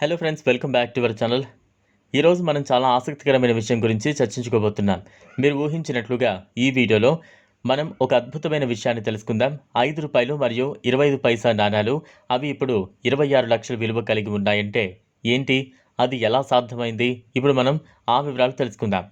Hello friends welcome back to our channel ఈరోజు మనం చాలా ఆసక్తికరమైన విషయం గురించి చర్చించుకోబోతున్నాం. మీరు ఊహించినట్లుగా ఈ వీడియోలో మనం ఒక అద్భుతమైన విషయాన్ని తెలుసుకుందాం. ఐదు రూపాయలు మరియు ఇరవై ఐదు పైసా నాణాలు అవి ఇప్పుడు ఇరవై ఆరు లక్షల విలువ కలిగి ఉన్నాయంటే ఏంటి? అది ఎలా సాధ్యమైంది? ఇప్పుడు మనం ఆ వివరాలు తెలుసుకుందాం.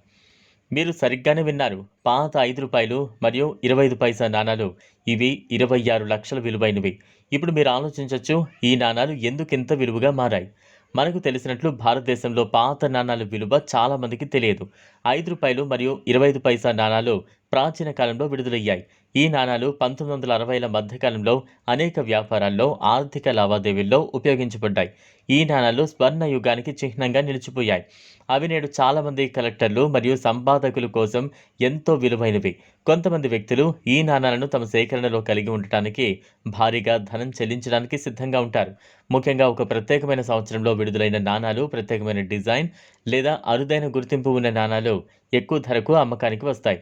మీరు సరిగ్గానే విన్నారు. పాత ఐదు రూపాయలు మరియు ఇరవై ఐదు పైసా నాణాలు ఇవి ఇరవై ఆరు లక్షల విలువైనవి. ఇప్పుడు మీరు ఆలోచించవచ్చు ఈ నాణాలు ఎందుకు ఇంత విలువగా మారాయి? మనకు తెలిసినట్లు భారతదేశంలో పాత నాణాల విలువ చాలామందికి తెలియదు. ఐదు రూపాయలు మరియు ఇరవై ఐదు పైసా నాణాలు ప్రాచీన కాలంలో విడుదలయ్యాయి. ఈ నాణాలు పంతొమ్మిది వందల అరవైల మధ్యకాలంలో అనేక వ్యాపారాల్లో ఆర్థిక లావాదేవీల్లో ఉపయోగించబడ్డాయి. ఈ నాణాలు స్వర్ణ యుగానికి చిహ్నంగా నిలిచిపోయాయి. అవి నేడు చాలామంది కలెక్టర్లు మరియు సంపాదకుల కోసం ఎంతో విలువైనవి. కొంతమంది వ్యక్తులు ఈ నాణాలను తమ సేకరణలో కలిగి ఉండటానికి భారీగా ధనం చెల్లించడానికి సిద్ధంగా ఉంటారు. ముఖ్యంగా ఒక ప్రత్యేకమైన సంవత్సరంలో విడుదలైన నాణాలు ప్రత్యేకమైన డిజైన్ లేదా అరుదైన గుర్తింపు ఉన్న నాణాలు ఎక్కువ ధరకు అమ్మకానికి వస్తాయి.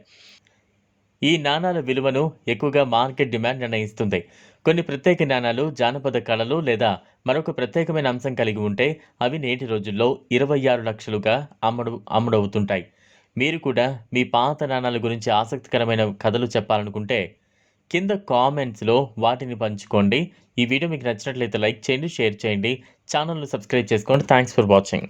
ఈ నాణాల విలువను ఎక్కువగా మార్కెట్ డిమాండ్ నిర్ణయిస్తుంది. కొన్ని ప్రత్యేక నాణాలు జానపద కళలు లేదా మరొక ప్రత్యేకమైన అంశం కలిగి ఉంటే అవి నేటి రోజుల్లో ఇరవై ఆరు లక్షలుగా అమ్ముడు అమ్ముడవుతుంటాయి. మీరు కూడా మీ పాత నాణాల గురించి ఆసక్తికరమైన కథలు చెప్పాలనుకుంటే కింద కామెంట్స్లో వాటిని పంచుకోండి. ఈ వీడియో మీకు నచ్చినట్లయితే లైక్ చేయండి షేర్ చేయండి. ఛానల్ను సబ్స్క్రైబ్ చేసుకోండి. Thanks for watching.